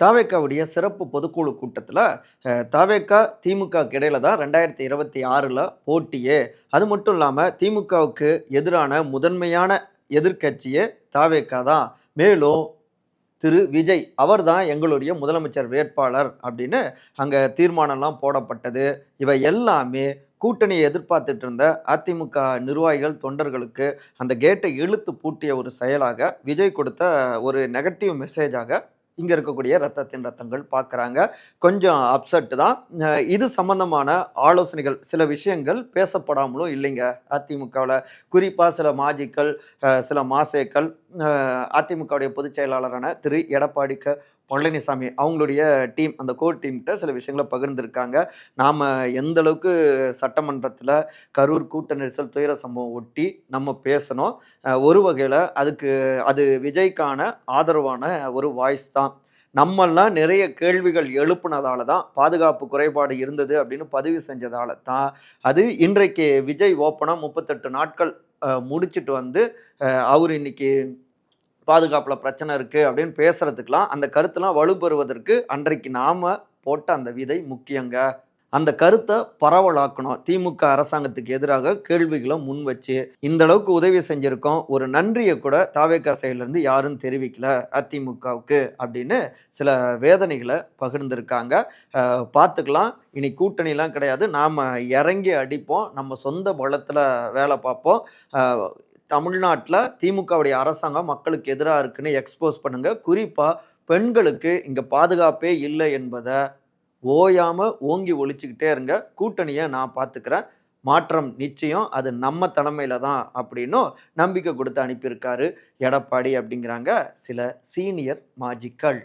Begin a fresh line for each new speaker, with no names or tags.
தாவேக்காவுடைய சிறப்பு பொதுக்குழு கூட்டத்தில் தாவேக்கா திமுகவுக்கு இடையில தான் ரெண்டாயிரத்தி இருபத்தி ஆறில் போட்டியே. அது மட்டும் இல்லாமல் திமுகவுக்கு எதிரான முதன்மையான எதிர்க்கட்சியே தாவேக்கா தான். மேலும் திரு விஜய் அவர் தான் எங்களுடைய முதலமைச்சர் வேட்பாளர் அப்படின்னு அங்கே தீர்மானம்லாம் போடப்பட்டது. இவை எல்லாமே கூட்டணியை எதிர்பார்த்துட்டு இருந்த அதிமுக நிர்வாகிகள் தொண்டர்களுக்கு அந்த கேட்டை இழுத்து பூட்டிய ஒரு செயலாக விஜய் கொடுத்த ஒரு நெகட்டிவ் மெசேஜாக இங்கே இருக்கக்கூடிய ரத்தத்தின் ரத்தங்கள் பார்க்குறாங்க. கொஞ்சம் அப்செட் தான். இது சம்பந்தமான ஆலோசனைகள் சில விஷயங்கள் பேசப்படாமலும் இல்லைங்க. அதிமுகவில் குறிப்பாக சில மாஜிக்கள் சில மாசேக்கள் அதிமுகவுடைய பொதுச் செயலாளரான திரு. எடப்பாடி க. பழனிசாமி அவங்களுடைய டீம் அந்த கோர் டீம்கிட்ட சில விஷயங்களை பகிர்ந்திருக்காங்க. நாம் எந்த அளவுக்கு சட்டமன்றத்தில் கரூர் கூட்ட நெரிசல் துயர சம்பவம் ஒட்டி நம்ம பேசணும் ஒரு வகையில் அதுக்கு அது விஜய்க்கான ஆதரவான ஒரு வாய்ஸ் தான். நம்மெல்லாம் நிறைய கேள்விகள் எழுப்புனதால தான் பாதுகாப்பு குறைபாடு இருந்தது அப்படின்னு பதிவு செஞ்சதால தான் அது இன்றைக்கு விஜய் ஓப்பனாக முப்பத்தெட்டு நாட்கள் முடிச்சுட்டு முடிச்சிட்டு வந்து அவர் இன்னைக்கு பாதுகாப்பில் பிரச்சனை இருக்குது அப்படின்னு பேசுகிறதுக்கெலாம் அந்த கருத்தெல்லாம் வலுப்பெறுவதற்கு அன்றைக்கு நாம் போட்ட அந்த விதை முக்கியங்க. அந்த கருத்தை பரவலாக்கணும். திமுக அரசாங்கத்துக்கு எதிராக கேள்விகளை முன் வச்சு இந்த அளவுக்கு உதவி செஞ்சுருக்கோம். ஒரு நன்றியை கூட தாவேக்கா சைட்லேருந்து யாரும் தெரிவிக்கல அதிமுகவுக்கு அப்படின்னு சில வேதனைகளை பகிர்ந்திருக்காங்க. பார்த்துக்கலாம். இனி கூட்டணிலாம் கிடையாது. நாம் இறங்கி அடிப்போம். நம்ம சொந்த பலத்தில் வேலை பார்ப்போம். தமிழ்நாட்டில் திமுகவுடைய அரசாங்கம் மக்களுக்கு எதிராக இருக்குன்னு எக்ஸ்போஸ் பண்ணுங்கள் குறிப்பாக பெண்களுக்கு இங்கே பாதுகாப்பே இல்லை என்பதை ஓயாமல் ஓங்கி ஒழிச்சுக்கிட்டே இருங்க. கூட்டணியை நான் பார்த்துக்கிறேன். மாற்றம் நிச்சயம். அது நம்ம தலைமையில் தான் அப்படின்னும் நம்பிக்கை கொடுத்து அனுப்பியிருக்காரு எடப்பாடி அப்படிங்கிறாங்க சில சீனியர் மாஜிக்கள்